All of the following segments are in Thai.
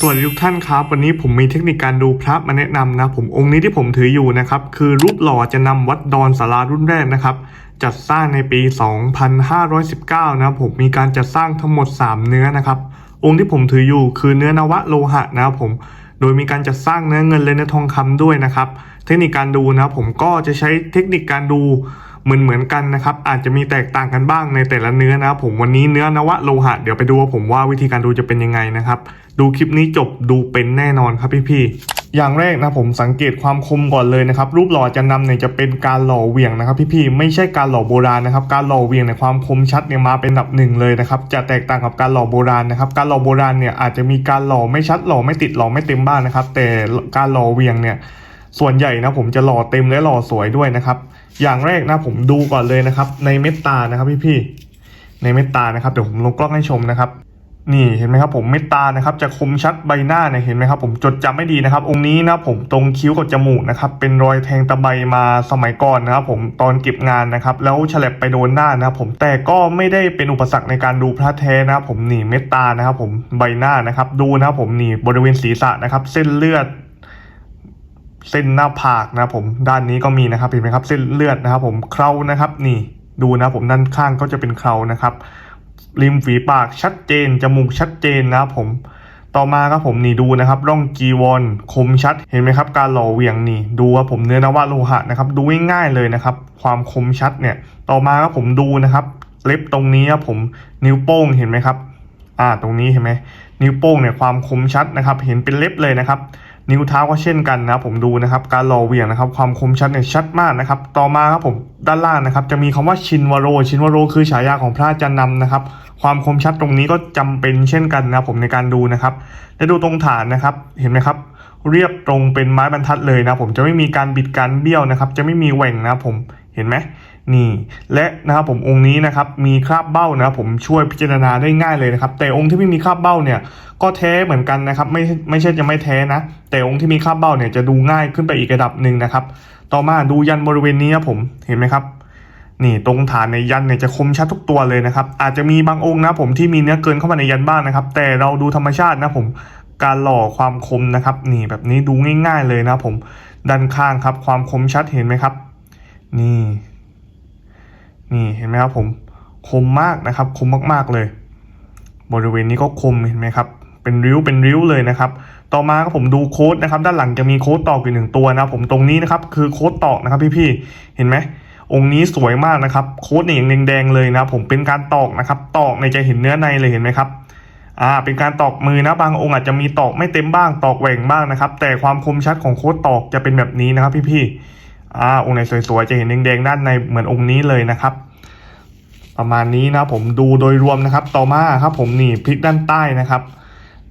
สวัสดีทุกท่านครับ วันนี้ผมมีเทคนิคการดูพระมาแนะนำนะ ผมองค์นี้ที่ผมถืออยู่นะครับ คือรูปหล่อจะนำวัดดอนสารารุ่นแรกนะครับ จัดสร้างในปี 2519 นะครับผมมีการจัดสร้างทั้งหมด 3 เนื้อนะครับ องค์ที่ผมถืออยู่คือเนื้อนวะโลหะนะครับผมโดยมีการจัดสร้างเนื้อเงินและเนื้อทองคำด้วยนะครับ เทคนิคการดูนะผมก็จะใช้เทคนิคการดู เหมือนเหมือนกันนะครับอาจจะมีแตกต่างกันบ้างในแต่ละเนื้อนะครับผมวันนี้เนื้อนวะโลหะเดี๋ยวไปดูว่าผมว่าวิธีการดูจะเป็นยังไงนะครับดูคลิปนี้จบดูเป็นแน่นอนครับพี่ๆอย่างแรกนะผมสังเกตความคมก่อนเลยนะครับ รูปหล่อจะนำเนี่ยจะเป็นการหล่อเวียงนะครับ พี่ๆไม่ใช่การหล่อโบราณนะครับ การหล่อเวียงในยความคมชัดเนี่ยมาเป็นอันดับหนึ่งเลยนะครับจะแตกต่างกับการหล่อโบราณนะครับการหล่อโบราณเนี่ยอาจจะมีการหล่อไม่ชัดหล่อไม่ติดหล่อไม่เต็มบ้างนะครับ แต่การหล่อเวียงเนี่ยส่วนใหญ่นะผมจะหล่อเต็มและหล่อสวยด้วยนะครับ อย่างแรกนะผมดูก่อนเลยนะครับ ในเมตตานะครับพี่ๆในเมตตานะครับเดี๋ยวผมลงกล้องให้ชมนะครับ นี่เห็นไหมครับผมเมตตานะครับจะคมชัดใบหน้าเนี่ยเห็นไหมครับผมจดจำไม่ดีนะครับ องค์นี้นะผมตรงคิ้วกับจมูกนะครับเป็นรอยแทงตะไบมาสมัยก่อนนะครับ ผมตอนเก็บงานนะครับ แล้วฉลับไปโดนหน้านะครับ ผมแต่ก็ไม่ได้เป็นอุปสรรคในการดูพระแท้นะครับ ผมนี่เมตตานะครับ ผมใบหน้านะครับ ดูนะครับผมนี่บริเวณศีรษะนะครับ เส้นเลือด เส้นหน้าผากนะผมด้านนี้ก็มีนะครับเห็นไหมครับเส้นเลือดนะครับ ผมเครานะครับ นี่ดูนะผมด้านข้างก็จะเป็นเครานะครับ ริมฝีปากชัดเจนจมูกชัดเจนนะครับผมต่อมาครับผมนี่ดูนะครับร่องจีวรคมชัดเห็นไหมครับ การหล่อเวียงนี่ดูว่าผมเนื้อนวะโลหะนะครับดูง่ายๆเลยนะครับ ความคมชัดเนี่ย ต่อมาครับผมดูนะครับ เล็บตรงนี้ครับผมนิ้วโป้งเห็นไหมครับ อ่าตรงนี้เห็นไหมนิ้วโป้งเนี่ยความคมชัดนะครับ เห็นเป็นเล็บเลยนะครับ นิ้วเท้าก็เช่นกันนะครับผมดูนะครับการหล่อเวี่ยงนะครับความคมชัดเนี่ยชัดมากนะครับต่อมาครับผมด้านล่างนะครับจะมีคำว่าชินวโร ชินวโร คือฉายาของพระอาจารย์นำนะครับความคมชัดตรงนี้ก็จำเป็นเช่นกันนะครับผมในการดูนะครับและดูตรงฐานนะครับเห็นไหมครับเรียบตรงเป็นไม้บรรทัดเลยนะผมจะไม่มีการบิดการเบี้ยวนะครับ จะไม่มีแหว่งนะผมเห็นไหม นี่และนะครับผมองค์นี้นะครับมีคราบเบ้านะครับผมช่วยพิจารณาได้ง่ายเลยนะครับ แต่องค์ที่ไม่มีคราบเบ้าเนี่ยก็แท้เหมือนกันนะครับ ไม่ไม่ใช่จะไม่แท้นะ แต่องค์ที่มีคราบเบ้าเนี่ยจะดูง่ายขึ้นไปอีกระดับหนึ่งนะครับ ต่อมาดูยันบริเวณนี้ครับผมเห็นไหมครับนี่ตรงฐานในยันเนี่ยจะคมชัดทุกตัวเลยนะครับ อาจจะมีบางองค์นะผมที่มีเนื้อเกินเข้ามาในยันบ้างนะครับ แต่เราดูธรรมชาตินะผมการหล่อความคมนะครับ นี่แบบนี้ดูง่าย ๆเลยนะผมด้านข้างครับ ความคมชัดเห็นไหมครับ นี่ นี่เห็นไหมครับผมคมมากนะครับ คมมากๆเลย บริเวณนี้ก็คมเห็นไหมครับ เป็นริ้วเป็นริ้วเลยนะครับ ต่อมาครับผมดูโค้ดนะครับ ด้านหลังจะมีโค้ดตอกอยู่หนึ่งตัวนะครับผมตรงนี้นะครับ คือโค้ดตอกนะครับ พี่ๆเห็นไหมองค์นี้สวยมากนะครับ โค้ดเนี่ยยังแดงๆเลยนะครับผมเป็นการตอกนะครับ ตอกในยจะเห็นเนื้อในเลยเห็นไหมครับอ่าเป็นการตอกมือนะบางองค์อาจจะมีตอกไม่เต็มบ้างตอกแหว่งบ้างนะครับ แต่ความคมชัดของโค้ดตอกจะเป็นแบบนี้นะครับ พี่ๆ อ่าองค์ไหนสวยๆจะเห็นแดงๆด้านในเหมือนองค์นี้เลยนะครับ ประมาณนี้นะผมดูโดยรวมนะครับ ต่อมาครับ ผมนี่พลิกด้านใต้นะครับ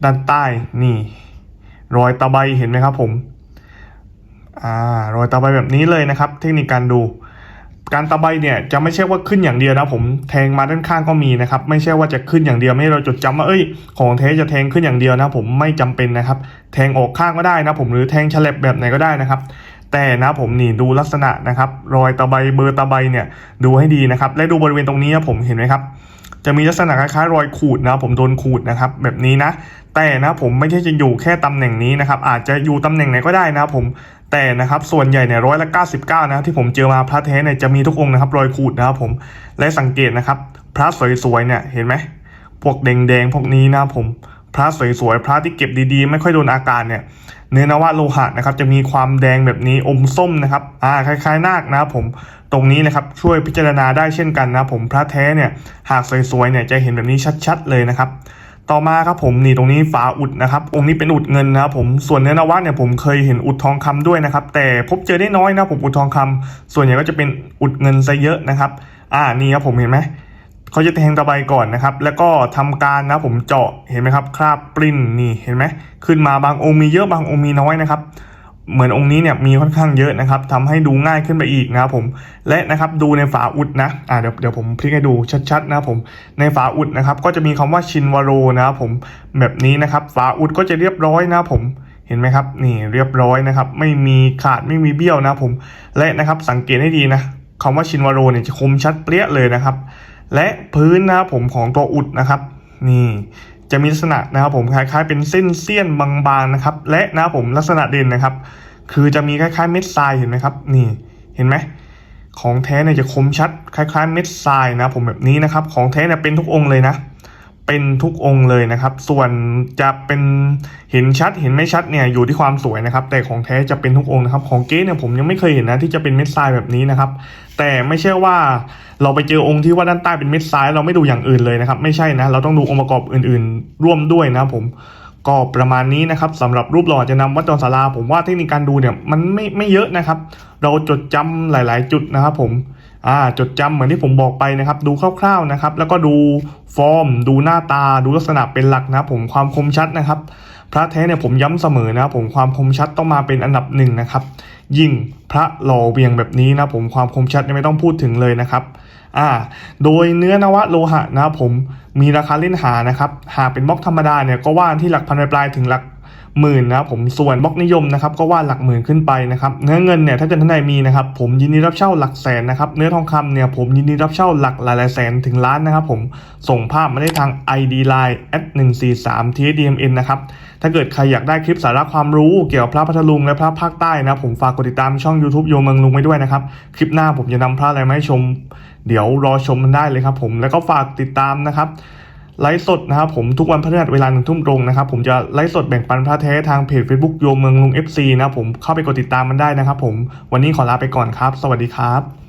ด้านใต้นี่ รอยตะไบเห็นไหมครับ ผมอ่ารอยตะไบแบบนี้เลยนะครับ เทคนิคการดูการตะไบเนี่ยจะไม่ใช่ว่าขึ้นอย่างเดียวนะผมแทงมาด้านข้างก็มีนะครับ ไม่ใช่ว่าจะขึ้นอย่างเดียวไม่ให้เราจดจำว่าเอ้ย ของแท้จะแทงขึ้นอย่างเดียวนะผมไม่จำเป็นนะครับ แทงออกข้างก็ได้นะผมหรือแทงฉลับแบบไหนก็ได้นะครับ แต่นะผมนี่ดูลักษณะนะครับรอยตะไบเบอร์ตะไบเนี่ยดูให้ดีนะครับ และดูบริเวณตรงนี้นะผมเห็นไหมครับ จะมีลักษณะคล้ายๆรอยขูดนะผมโดนขูดนะครับแบบนี้นะ แต่นะผมไม่ใช่จะอยู่แค่ตำแหน่งนี้นะครับอาจจะอยู่ตำแหน่งไหนก็ได้นะผมแต่นะครับส่วนใหญ่เนี่ยร้อยละ99นะที่ผมเจอมาพระแท้เนี่ยจะมีทุกองค์นะครับรอยขูดนะครับผมและสังเกตนะครับ พระสวยๆเนี่ยเห็นไหมพวกแดงๆพวกนี้นะผม พระสวยๆพระที่เก็บดีๆ ไม่ค่อยโดนอากาศเนี่ยเนื้อนวะโลหะนะครับจะมีความแดงแบบนี้อมส้มนะครับอ่าคล้ายๆ นาคนะครับผมตรงนี้นะครับช่วยพิจารณาได้เช่นกันนะผมพระแท้เนี่ยหากสวยๆเนี่ยจะเห็นแบบนี้ชัดๆเลยนะครับต่อมาครับผมนี่ตรงนี้ฝาอุดนะครับ องค์นี้เป็นอุดเงินนะครับผมส่วนเนื้อนวะเนี่ยผมเคยเห็นอุดทองคำด้วยนะครับ แต่พบเจอได้น้อยนะผมอุดทองคำส่วนใหญ่ก็จะเป็นอุดเงินซะเยอะนะครับ อ่านี่ครับผมเห็นไหม เขาจะแทงตะไบก่อนนะครับ แล้วก็ทำการนะผมเจาะเห็นไหมครับคราบปริ้นนี่เห็นไหมขึ้นมาบางองค์มีเยอะบางองค์มีน้อยนะครับ เหมือนองค์นี้เนี่ยมีค่อนข้างเยอะนะครับทำให้ดูง่ายขึ้นไปอีกนะครับผมและนะครับดูในฝาอุดนะอ่าเดี๋ยวเดี๋ยวผมพลิกให้ดูชัดๆนะผมในฝาอุดนะครับ ก็จะมีคำว่าชินวโรนะครับผมแบบนี้นะครับ ฝาอุดก็จะเรียบร้อยนะผมเห็นไหมครับนี่เรียบร้อยนะครับ ไม่มีขาดไม่มีเบี้ยวนะผมและนะครับสังเกตให้ดีนะคำว่าชินวโรเนี่ยจะคมชัดเปรี้ยเลยนะครับ และพื้นนะครับผมของตัวอุดนะครับ นี่จะมีลักษณะนะครับผมคล้ายๆ เป็นเส้นเสี้ยนบางๆนะครับ และนะครับผมลักษณะเด่นนะครับ คือจะมีคล้ายๆเม็ดทรายเห็นไหมครับ นี่เห็นไหมของแท้เนี่ยจะคมชัด คล้ายๆ เม็ดทรายนะผมแบบนี้นะครับ ของแท้เนี่ยเป็นทุกองค์เลยนะ เป็นทุกองค์เลยนะครับ ส่วนจะเป็นเห็นชัดเห็นไม่ชัดเนี่ยอยู่ที่ความสวยนะครับ แต่ของแท้จะเป็นทุกองค์นะครับ ของเก๊เนี่ยผมยังไม่เคยเห็นนะที่จะเป็นเม็ดทรายแบบนี้นะครับ แต่ไม่ใช่ว่าเราไปเจอองค์ที่ว่าด้านใต้เป็นเม็ดทราย เราไม่ดูอย่างอื่นเลยนะครับ ไม่ใช่นะ เราต้องดูองค์ประกอบอื่น ๆ ร่วมด้วยนะผมก็ประมาณนี้นะครับสำหรับรูปหล่อจะนำวัดดอนสาราผมว่าเทคนิคการดูเนี่ยมันไม่ไม่เยอะนะครับ เราจดจำหลาย ๆ จุดนะครับผม อ่าจดจำเหมือนที่ผมบอกไปนะครับ ดูคร่าวๆนะครับ แล้วก็ดูฟอร์ม ดูหน้าตา ดูลักษณะเป็นหลักนะผมความคมชัดนะครับ พระแท้เนี่ยผมย้ำเสมอนะผมความคมชัดต้องมาเป็นอันดับหนึ่งนะครับ ยิ่งพระหล่อเวียงแบบนี้นะผมความคมชัดไม่ต้องพูดถึงเลยนะครับอ่าโดยเนื้อนวะโลหะนะผมมีราคาเล่นหานะครับ หากเป็นบล็อกธรรมดาเนี่ยก็ว่าที่หลักพันปลายถึงหลัก หมื่นนะครับผมส่วนบล็อกนิยมนะครับก็ว่าหลักหมื่นขึ้นไปนะครับเนื้อเงินเนี่ยถ้าเกิดท่านใดมีนะครับผมยินดีรับเช่าหลักแสนนะครับเนื้อทองคำเนี่ยผมยินดีรับเช่าหลักหลายแสนถึงล้านนะครับผมส่งภาพมาได้ทาง ID Line at 1 4 3 TDMN นะครับถ้าเกิดใครอยากได้คลิปสาระความรู้เกี่ยวกับพระพัทลุงและพระภาคใต้นะผมฝากกดติดตามช่อง YouTube โยมเมืองลุงไว้ด้วยนะครับคลิปหน้าผมจะนำพระอะไรมาให้ชม เดี๋ยวรอชมมันได้เลยครับผมแล้วก็ฝากติดตามนะครับ ไลฟ์สดนะครับผมทุกวันพฤหัสเวลาหนึ่งทุ่มตรงนะครับผมจะไลฟ์สดแบ่งปันพระแท้ทางเพจ Facebook โยมเมืองลุง FC นะครับผมเข้าไปกดติดตามมันได้นะครับผมวันนี้ขอลาไปก่อนครับ สวัสดีครับ